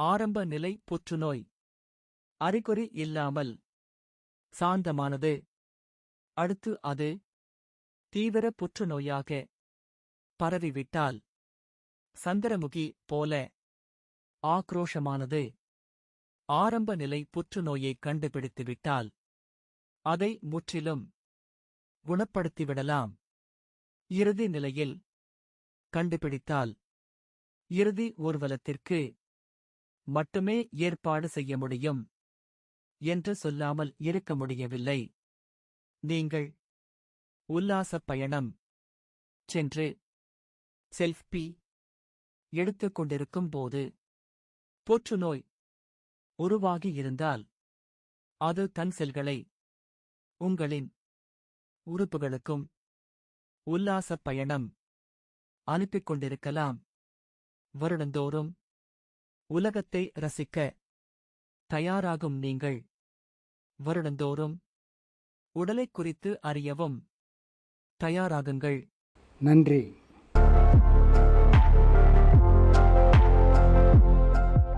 ஆரம்ப நிலை புற்றுநோய். அறிகுறி இல்லாமல். சாந்தமானது. அடுத்து அது. தீவிர புற்றுநோயாக. பரவிவிட்டால். சந்திரமுகி போல. ஆக்ரோஷமானது. ஆரம்ப நிலை புற்றுநோயை கண்டுபிடித்துவிட்டால். அதை முற்றிலும். குணப்படுத்திவிடலாம். இறுதி நிலையில். கண்டுபிடித்தால். இறுதி ஊர்வலத்திற்கு. மட்டுமே ஏற்பாடு செய்ய முடியும் என்று சொல்லாமல் இருக்க முடியவில்லை. நீங்கள் உல்லாசப் பயணம் சென்று செல்ஃபி எடுத்துக் கொண்டிருக்கும் போது புற்றுநோய் உருவாகி இருந்தால் அது தன் செல்களை உங்களின் உறுப்புகளுக்கும் உல்லாசப் பயணம் அனுப்பிக் கொண்டிருக்கலாம். வருடந்தோறும் உலகத்தை ரசிக்க தயாராகும் நீங்கள். வருடந்தோறும் உடலைக் குறித்து அறியவும் தயாராகுங்கள். நன்றி.